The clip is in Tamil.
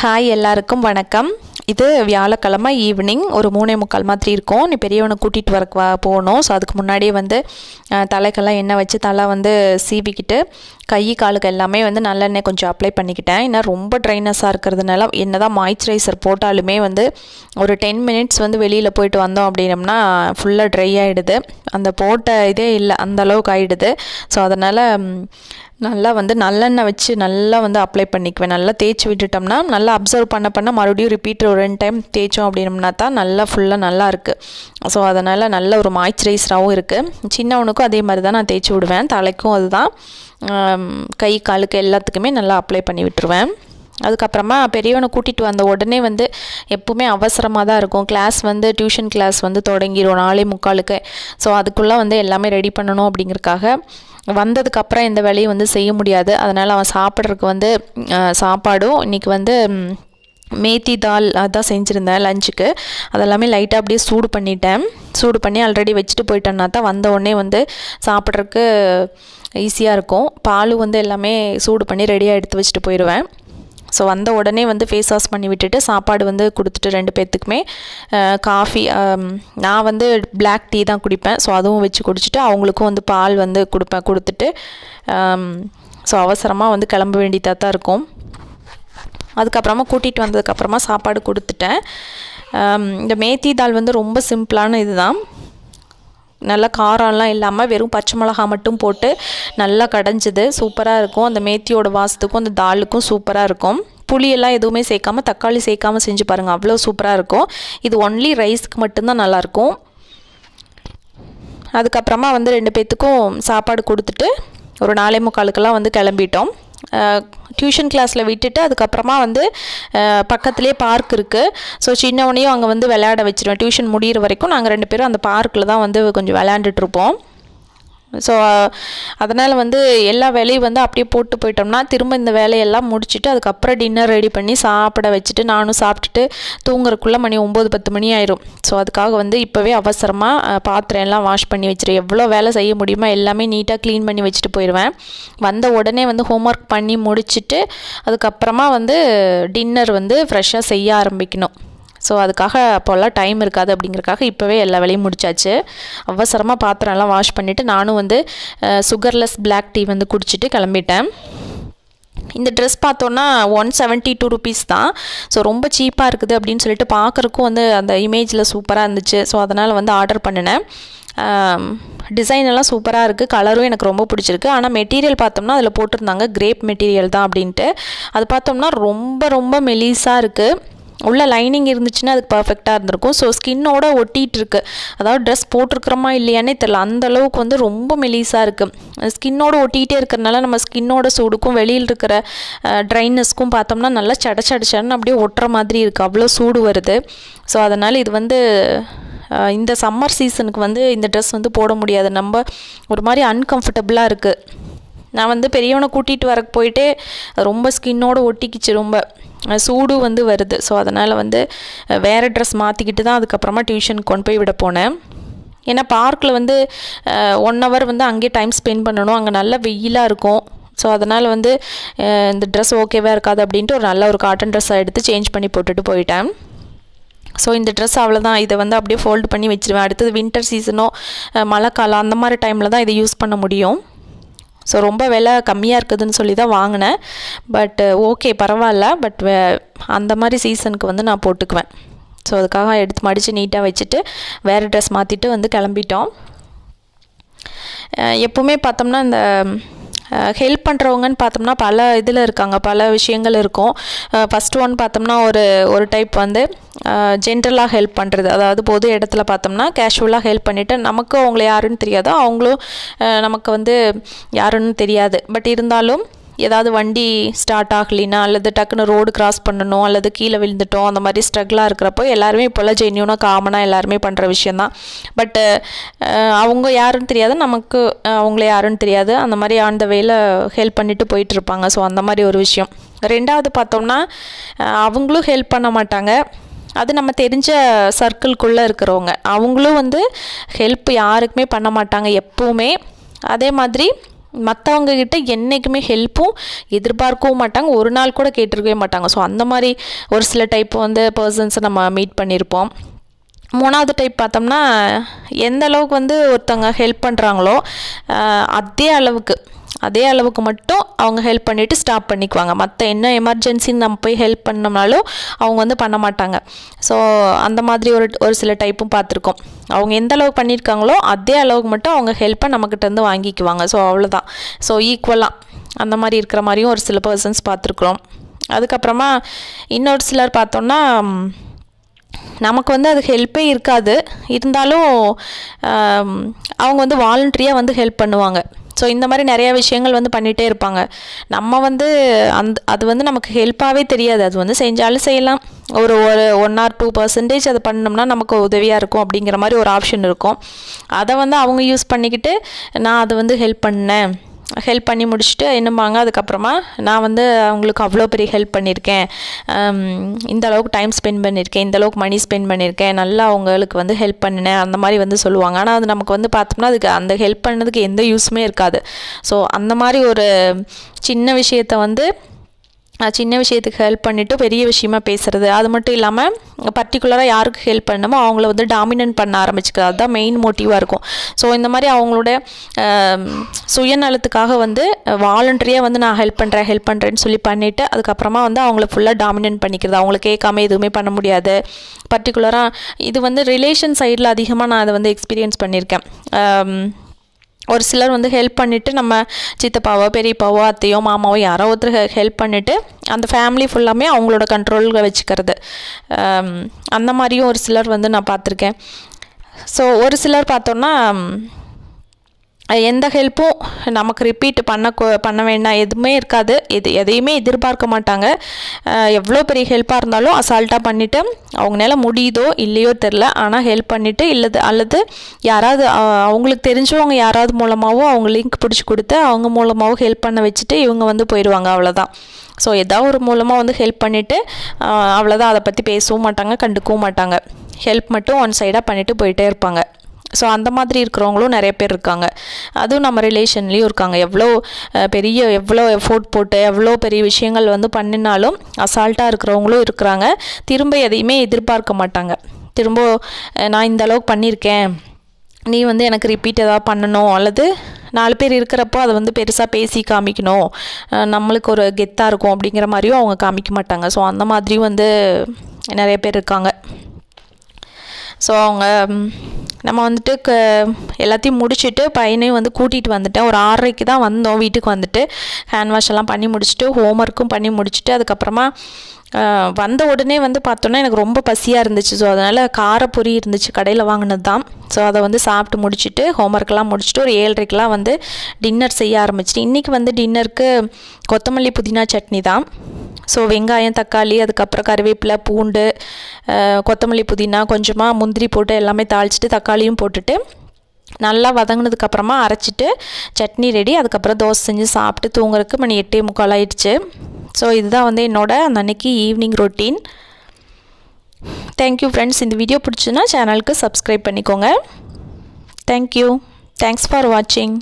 ஹாய் எல்லாருக்கும் வணக்கம். இது வியாழக்கிழமை ஈவினிங் ஒரு மூணே முக்கால் மாதிரி இருக்கும். நீ பெரியவனை கூட்டிகிட்டு வர வா போகணும். ஸோ அதுக்கு முன்னாடியே வந்து தலைக்கெல்லாம் எண்ணெய் வச்சு தலை வந்து சீவிக்கிட்டு கை காலுக்கு எல்லாமே வந்து நல்லெண்ணெய் கொஞ்சம் அப்ளை பண்ணிக்கிட்டேன். ஏன்னா ரொம்ப ட்ரைனஸாக இருக்கிறதுனால என்ன தான் மாய்ஸ்சரைசர் போட்டாலுமே வந்து ஒரு டென் மினிட்ஸ் வந்து வெளியில் போயிட்டு வந்தோம் அப்படின்னம்னா ஃபுல்லாக ட்ரை ஆகிடுது அந்த போட்ட இதே இல்லை அந்த அளவுக்கு ஆகிடுது ஸோ அதனால் நல்லா வந்து நல்லெண்ணெய் வச்சு நல்லா வந்து அப்ளை பண்ணிக்குவேன். நல்லா தேய்ச்சி விட்டுட்டோம்னா நல்லா அப்சர்வ் பண்ண பண்ண மறுபடியும் ரிப்பீட் ஒரு ரெண்டு டைம் தேய்ச்சோம் அப்படின்னம்னா தான் நல்லா ஃபுல்லாக நல்லா இருக்குது ஸோ அதனால் நல்ல ஒரு மாய்ச்சரைசராகவும் இருக்குது சின்னவனுக்கும் அதே மாதிரி தான் நான் தேய்ச்சி விடுவேன். தலைக்கும் அதுதான். கை காலுக்கு எல்லாத்துக்குமே நல்லா அப்ளை பண்ணி விட்டுருவேன். அதுக்கப்புறமா பெரியவனை கூட்டிகிட்டு வந்த உடனே வந்து எப்பவுமே அவசரமாக தான் இருக்கும். கிளாஸ் வந்து டியூஷன் கிளாஸ் வந்து தொடங்கிடும் நாளே முக்காலுக்கு. ஸோ அதுக்குள்ளே வந்து எல்லாமே ரெடி பண்ணணும் அப்படிங்கிறதுக்காக வந்ததுக்கப்புறம் இந்த வேலையும் வந்து செய்ய முடியாது. அதனால் அவன் சாப்பிட்றதுக்கு வந்து சாப்பாடும் இன்றைக்கி வந்து மேத்தி தால் அதான் செஞ்சுருந்தேன் லஞ்சுக்கு. அதெல்லாமே லைட்டாக அப்படியே சூடு பண்ணிட்டேன். சூடு பண்ணி ஆல்ரெடி வச்சுட்டு போயிட்டேன்னா தான் வந்த உடனே வந்து சாப்பிட்றதுக்கு ஈஸியாக இருக்கும். பாலும் வந்து எல்லாமே சூடு பண்ணி ரெடியாக எடுத்து வச்சுட்டு போயிடுவேன் ஸோ வந்த உடனே வந்து ஃபேஸ் வாஷ் பண்ணி விட்டுட்டு சாப்பாடு வந்து கொடுத்துட்டு ரெண்டு பேர்த்துக்குமே காஃபி நான் வந்து பிளாக் டீ தான் குடிப்பேன். ஸோ அதுவும் வச்சு குடிச்சிட்டு அவங்களுக்கும் வந்து பால் வந்து கொடுப்பேன். கொடுத்துட்டு ஸோ அவசரமாக வந்து கிளம்ப வேண்டியதாக தான் இருக்கும். அதுக்கப்புறமா கூட்டிகிட்டு வந்ததுக்கப்புறமா சாப்பாடு கொடுத்துட்டேன். இந்த மேத்தி தால் வந்து ரொம்ப சிம்பிளான இதுதான். நல்லா காரம்லாம் இல்லாமல் வெறும் பச்சை மிளகா மட்டும் போட்டு நல்லா கடைஞ்சிது. சூப்பராக இருக்கும். அந்த மேத்தியோட வாசத்துக்கும் அந்த தாலுக்கும் சூப்பராக இருக்கும். புளியெல்லாம் எதுவுமே சேர்க்காம தக்காளி சேர்க்காம செஞ்சு பாருங்கள் அவ்வளோ சூப்பராக இருக்கும். இது ஒன்லி ரைஸ்க்கு மட்டும்தான் நல்லாயிருக்கும் அதுக்கப்புறமா வந்து ரெண்டு பேர்த்துக்கும் சாப்பாடு கொடுத்துட்டு ஒரு நாளை முக்காலுக்கெல்லாம் வந்து கிளம்பிட்டோம். டியூஷன் கிளாஸில் விட்டுட்டு அதுக்கப்புறமா வந்து பக்கத்துலேயே பார்க் இருக்குது ஸோ சின்னவனையும் அங்கே வந்து விளையாட வச்சுருவேன். டியூஷன் முடிகிற வரைக்கும் நாங்கள் ரெண்டு பேரும் அந்த பார்க்கில் தான் வந்து கொஞ்சம் விளையாண்டுட்டு இருப்போம். ஸோ அதனால் வந்து எல்லா வேலையும் வந்து அப்படியே போட்டு போயிட்டோம்னா திரும்ப இந்த வேலையெல்லாம் முடிச்சுட்டு அதுக்கப்புறம் டின்னர் ரெடி பண்ணி சாப்பிட வச்சுட்டு நானும் சாப்பிட்டுட்டு தூங்குறக்குள்ளே மணி ஒம்பது பத்து மணி ஆயிரும். ஸோ அதுக்காக வந்து இப்போவே அவசரமாக பாத்திரம் எல்லாம் வாஷ் பண்ணி வச்சிரு எவ்வளோ வேலை செய்ய முடியுமோ எல்லாமே நீட்டாக க்ளீன் பண்ணி வச்சுட்டு போயிடுவேன் வந்த உடனே வந்து ஹோம்ஒர்க் பண்ணி முடிச்சுட்டு அதுக்கப்புறமா வந்து டின்னர் வந்து ஃப்ரெஷ்ஷாக செய்ய ஆரம்பிக்கணும். ஸோ அதுக்காக அப்போல்லாம் டைம் இருக்காது அப்படிங்கிறக்காக இப்போவே எல்லா வேலையும் முடிச்சாச்சு. அவசரமாக பாத்திரம்லாம் வாஷ் பண்ணிவிட்டு நானும் வந்து சுகர்லெஸ் பிளாக் டீ வந்து குடிச்சிட்டு கிளம்பிட்டேன். இந்த ட்ரெஸ் பார்த்தோன்னா ஒன் செவன்ட்டி டூ ருபீஸ் தான். ஸோ ரொம்ப சீப்பாக இருக்குது அப்படின்னு சொல்லிட்டு பார்க்குறக்கும் வந்து அந்த இமேஜில் சூப்பராக இருந்துச்சு. ஸோ அதனால் வந்து ஆர்டர் பண்ணினேன். டிசைன் எல்லாம் சூப்பராக இருக்குது கலரும் எனக்கு ரொம்ப பிடிச்சிருக்கு. ஆனால் மெட்டீரியல் பார்த்தோம்னா அதில் போட்டிருந்தாங்க. கிரேப் மெட்டீரியல் தான் அப்படின்ட்டு. அது பார்த்தோம்னா ரொம்ப ரொம்ப மெலிஸாக இருக்குது உள்ள லைனிங் இருந்துச்சுன்னா அதுக்கு பர்ஃபெக்டாக இருந்திருக்கும். ஸோ ஸ்கின்னோட ஒட்டிகிட்டு இருக்கு அதாவது ட்ரெஸ் போட்டிருக்கிறோமா இல்லையானே தெரில அந்த அளவுக்கு வந்து ரொம்ப மெலிசாக இருக்குது ஸ்கின்னோட ஒட்டிகிட்டே இருக்கிறனால நம்ம ஸ்கின்னோட சூடுக்கும் வெளியில் இருக்கிற ட்ரைனஸ்க்கும் பார்த்தோம்னா நல்லா சட அப்படியே ஒட்டுற மாதிரி இருக்குது அவ்வளோ சூடு வருது. ஸோ அதனால் இது வந்து இந்த சம்மர் சீசனுக்கு வந்து இந்த ட்ரெஸ் வந்து போட முடியாது. நம்ம ஒரு மாதிரி அன்கம்ஃபர்டபுளாக இருக்குது நான் வந்து பெரியவனை கூட்டிகிட்டு வர போயிட்டே ரொம்ப ஸ்கின்னோட ஒட்டிக்கிச்சு ரொம்ப. சூடும் சூடு வந்து வருது. ஸோ அதனால் வந்து வேறு ட்ரெஸ் மாற்றிக்கிட்டு தான் அதுக்கப்புறமா டியூஷனுக்கு கொண்டு போய் விட போனேன். ஏன்னா பார்க்கில் வந்து ஒன் ஹவர் வந்து அங்கேயே டைம் ஸ்பெண்ட் பண்ணணும். அங்கே நல்ல வெயிலாக இருக்கும். ஸோ அதனால் வந்து இந்த ட்ரெஸ் ஓகேவாக இருக்காது அப்படின்ட்டு ஒரு நல்ல ஒரு காட்டன் ட்ரெஸ்ஸை எடுத்து சேஞ்ச் பண்ணி போட்டுட்டு போயிட்டேன். ஸோ இந்த ட்ரெஸ் அவ்வளோதான் இதை வந்து அப்படியே ஃபோல்டு பண்ணி வச்சுருவேன். அடுத்தது வின்டர் சீசனோ மழை காலம் அந்த மாதிரி டைமில் தான் இதை யூஸ் பண்ண முடியும். ஸோ ரொம்ப விலை கம்மியாக இருக்குதுன்னு சொல்லி தான் வாங்கினேன் பட் ஓகே uh, பரவாயில்ல. பட் அந்த மாதிரி சீசனுக்கு வந்து நான் போட்டுக்குவேன். ஸோ அதுக்காக எடுத்து மடித்து நீட்டாக வச்சுட்டு வேறு ட்ரெஸ் மாற்றிட்டு வந்து கிளம்பிட்டோம். எப்போவுமே பார்த்தோம்னா இந்த ஹெல்ப் பண்ணுறவங்கன்னு பார்த்தோம்னா பல இதில் இருக்காங்க பல விஷயங்கள் இருக்கும். ஃபஸ்ட் ஒன் பார்த்தோம்னா ஒரு ஒரு டைப் வந்து ஜென்ரலாக ஹெல்ப் பண்ணுறது அதாவது பொது இடத்துல பார்த்தோம்னா கேஷுவலாக ஹெல்ப் பண்ணிவிட்டு நமக்கு அவங்கள யாருன்னு தெரியாதோ. அவங்களும் நமக்கு வந்து யாருன்னு தெரியாது. பட் இருந்தாலும் ஏதாவது வண்டி ஸ்டார்ட் ஆகலினா அல்லது டக்குன்னு ரோடு கிராஸ் பண்ணணும் அல்லது கீழே விழுந்துட்டோம் அந்த மாதிரி ஸ்ட்ரகிளாக இருக்கிறப்போ எல்லாருமே இப்போல்லாம் ஜென்யூனாக காமனாக எல்லாருமே பண்ணுற விஷயந்தான் பட்டு அவங்க யாருன்னு தெரியாது. நமக்கு அவங்கள யாருன்னு தெரியாது. அந்த மாதிரி ஆன் த வேல ஹெல்ப் பண்ணிட்டு போயிட்டு இருப்பாங்க ஸோ அந்த மாதிரி ஒரு விஷயம். ரெண்டாவது பார்த்தோம்னா அவங்களும் ஹெல்ப் பண்ண மாட்டாங்க. அது நம்ம தெரிஞ்ச சர்க்கிள்குள்ளே இருக்கிறவங்க. அவங்களும் வந்து ஹெல்ப் யாருக்குமே பண்ண மாட்டாங்க எப்போவுமே. அதே மாதிரி மற்றவங்க கிட்ட என்றைக்குமே ஹெல்ப்பும் எதிர்பார்க்கவும் மாட்டாங்க. ஒரு நாள் கூட கேட்டிருக்கவே மாட்டாங்க. ஸோ அந்த மாதிரி ஒரு சில டைப் வந்து பர்சன்ஸை நம்ம மீட் பண்ணியிருப்போம் மூணாவது டைப் பார்த்தோம்னா எந்த அளவுக்கு வந்து ஒருத்தவங்க ஹெல்ப் பண்ணுறாங்களோ அதே அளவுக்கு அதே அளவுக்கு மட்டும் அவங்க ஹெல்ப் பண்ணிவிட்டு ஸ்டாப் பண்ணிக்குவாங்க. மற்ற என்ன எமர்ஜென்சின்னு நம்ம போய் ஹெல்ப் பண்ணோம்னாலும் அவங்க வந்து பண்ண மாட்டாங்க. ஸோ அந்த மாதிரி ஒரு ஒரு சில டைப்பும் பார்த்துருக்கோம். அவங்க எந்த அளவுக்கு பண்ணியிருக்காங்களோ அதே அளவுக்கு மட்டும் அவங்க ஹெல்ப்பை நம்மக்கிட்டேருந்து வாங்கிக்குவாங்க. ஸோ அவ்வளோதான் ஸோ ஈக்குவலாக அந்த மாதிரி இருக்கிற மாதிரியும் ஒரு சில பர்சன்ஸ் பார்த்துருக்குறோம். அதுக்கப்புறமா இன்னொரு சிலர் பார்த்தோன்னா நமக்கு வந்து அது ஹெல்ப்பே இருக்காது. இருந்தாலும் அவங்க வந்து வாலண்ட்ரியாக வந்து ஹெல்ப் பண்ணுவாங்க. ஸோ இந்த மாதிரி நிறையா விஷயங்கள் வந்து பண்ணிகிட்டே இருப்பாங்க. நம்ம வந்து அந்த அது வந்து நமக்கு ஹெல்ப்பாகவே தெரியாது. அது வந்து செஞ்சாலும் செய்யலாம். ஒரு ஒரு ஒன் ஆர் டூ பர்சன்டேஜ் அதை பண்ணோம்னா நமக்கு உதவியாக இருக்கும் அப்படிங்கிற மாதிரி ஒரு ஆப்ஷன் இருக்கும். அதை வந்து அவங்க யூஸ் பண்ணிக்கிட்டு நான் அதை வந்து ஹெல்ப் பண்ணேன். ஹெல்ப் பண்ணி முடிச்சுட்டு என்னம்பாங்க அதுக்கப்புறமா நான் வந்து அவங்களுக்கு அவ்வளோ பெரிய ஹெல்ப் பண்ணியிருக்கேன். இந்த அளவுக்கு டைம் ஸ்பெண்ட் பண்ணியிருக்கேன். இந்த அளவுக்கு மணி ஸ்பெண்ட் பண்ணியிருக்கேன். நல்லா அவங்களுக்கு வந்து ஹெல்ப் பண்ணினேன். அந்த மாதிரி வந்து சொல்லுவாங்க. ஆனால் அது நமக்கு வந்து பார்த்தோம்னா அதுக்கு அந்த ஹெல்ப் பண்ணதுக்கு எந்த யூஸுமே இருக்காது. ஸோ அந்த மாதிரி ஒரு சின்ன விஷயத்த வந்து சின்ன விஷயத்துக்கு ஹெல்ப் பண்ணிவிட்டு பெரிய விஷயமா பேசுகிறது அது மட்டும் இல்லாமல் பர்டிகுலராக யாருக்கு ஹெல்ப் பண்ணணுமோ அவங்கள வந்து டாமினன்ட் பண்ண ஆரம்பிச்சுக்கிறது. அதுதான் மெயின் மோட்டிவாக இருக்கும். ஸோ இந்த மாதிரி அவங்களோட சுயநலத்துக்காக வந்து வாலண்டரியாக வந்து நான் ஹெல்ப் பண்ணுறேன் ஹெல்ப் பண்ணுறேன்னு சொல்லி பண்ணிவிட்டு அதுக்கப்புறமா வந்து அவங்கள ஃபுல்லாக டாமினன்ட் பண்ணிக்கிறது. அவங்கள கேட்காம எதுவுமே பண்ண முடியாது. பர்டிகுலராக இது வந்து ரிலேஷன் சைடில் அதிகமாக நான் அதை வந்து எக்ஸ்பீரியன்ஸ் பண்ணியிருக்கேன். ஒரு சிலர் வந்து ஹெல்ப் பண்ணிவிட்டு நம்ம சித்தப்பாவோ பெரியப்பாவோ அத்தையோ மாமாவோ யாரோ ஒருத்தர் ஹெல்ப் பண்ணிவிட்டு அந்த ஃபேமிலி ஃபுல்லாமே அவங்களோட கண்ட்ரோலில் வச்சுக்கிறது. அந்த மாதிரியும் ஒரு சிலர் வந்து நான் பார்த்துருக்கேன். ஸோ ஒரு சிலர் பார்த்தோன்னா எந்த ஹெல்ப்பும் நமக்கு ரிப்பீட் பண்ண பண்ண வேண்டாம் எதுவுமே இருக்காது. எது எதையுமே எதிர்பார்க்க மாட்டாங்க. எவ்வளோ பெரிய ஹெல்ப்பாக இருந்தாலும் அசால்ட்டாக பண்ணிவிட்டு அவங்களால முடியுதோ இல்லையோ தெரில ஆனால் ஹெல்ப் பண்ணிவிட்டு இல்லது அல்லது யாராவது அவங்களுக்கு தெரிஞ்சவங்க யாராவது மூலமாகவும் அவங்க லிங்க் பிடிச்சி கொடுத்து அவங்க மூலமாகவும் ஹெல்ப் பண்ண வச்சுட்டு இவங்க வந்து போயிடுவாங்க அவ்வளோதான் ஸோ ஏதாவது ஒரு மூலமாக வந்து ஹெல்ப் பண்ணிவிட்டு அவ்வளோதான் அதை பற்றி பேசவும் மாட்டாங்க கண்டுக்கவும் மாட்டாங்க. ஹெல்ப் மட்டும் ஒன் சைடாக பண்ணிவிட்டு போயிட்டே இருப்பாங்க. ஸோ அந்த மாதிரி இருக்கிறவங்களும் நிறைய பேர் இருக்காங்க. அதுவும் நம்ம ரிலேஷன்லேயும் இருக்காங்க. எவ்வளோ பெரிய எவ்வளோ எஃபோர்ட் போட்டு எவ்வளோ பெரிய விஷயங்கள் வந்து பண்ணினாலும் அசால்ட்டாக இருக்கிறவங்களும் இருக்கிறாங்க. திரும்ப எதையுமே எதிர்பார்க்க மாட்டாங்க. திரும்ப நான் இந்த அளவுக்கு பண்ணியிருக்கேன். நீ வந்து எனக்கு ரிப்பீட் எதாவது பண்ணணும். அல்லது நாலு பேர் இருக்கிறப்போ அதை வந்து பெருசாக பேசி காமிக்கணும். நம்மளுக்கு ஒரு கெத்தாக இருக்கும் அப்படிங்கிற மாதிரியும் அவங்க காமிக்க மாட்டாங்க. ஸோ அந்த மாதிரியும் வந்து நிறைய பேர் இருக்காங்க. ஸோ அவங்க நம்ம வந்துட்டு க எல்லாத்தையும் முடிச்சுட்டு பையனையும் வந்து கூட்டிகிட்டு வந்துட்டேன். ஒரு ஆறரைக்கு தான் வந்தோம் வீட்டுக்கு வந்துட்டு. ஹேண்ட் வாஷ் எல்லாம் பண்ணி முடிச்சுட்டு ஹோம் ஒர்க்கும் பண்ணி முடிச்சுட்டு அதுக்கப்புறமா வந்த உடனே வந்து பார்த்தோன்னா எனக்கு ரொம்ப பசியாக இருந்துச்சு. ஸோ அதனால் காரப்பொரி இருந்துச்சு கடையில் வாங்கினது தான். ஸோ அதை வந்து சாப்பிட்டு முடிச்சுட்டு ஹோம்ஒர்க்லாம் முடிச்சுட்டு ஒரு ஏழரைக்கெலாம் வந்து டின்னர் செய்ய ஆரம்பிச்சிட்டு இன்றைக்கி வந்து டின்னருக்கு கொத்தமல்லி புதினா சட்னி தான். ஸோ வெங்காயம் தக்காளி அதுக்கப்புறம் கருவேப்பிலை பூண்டு கொத்தமல்லி புதினா கொஞ்சமாக முந்திரி போட்டு எல்லாமே தாளிச்சிட்டு தக்காளியும் போட்டுட்டு நல்லா வதங்கினதுக்கப்புறமா அரைச்சிட்டு சட்னி ரெடி அதுக்கப்புறம் தோசை செஞ்சு சாப்பிட்டு தூங்குறதுக்கு மணி எட்டே முக்கால் ஆயிடுச்சு. ஸோ இதுதான் வந்து என்னோடய அந்த அன்னைக்கு evening routine thank you friends இந்த வீடியோ பிடிச்சுன்னா சேனலுக்கு சப்ஸ்கிரைப் பண்ணிக்கோங்க. தேங்க்யூ தேங்க்ஸ் ஃபார் வாட்சிங்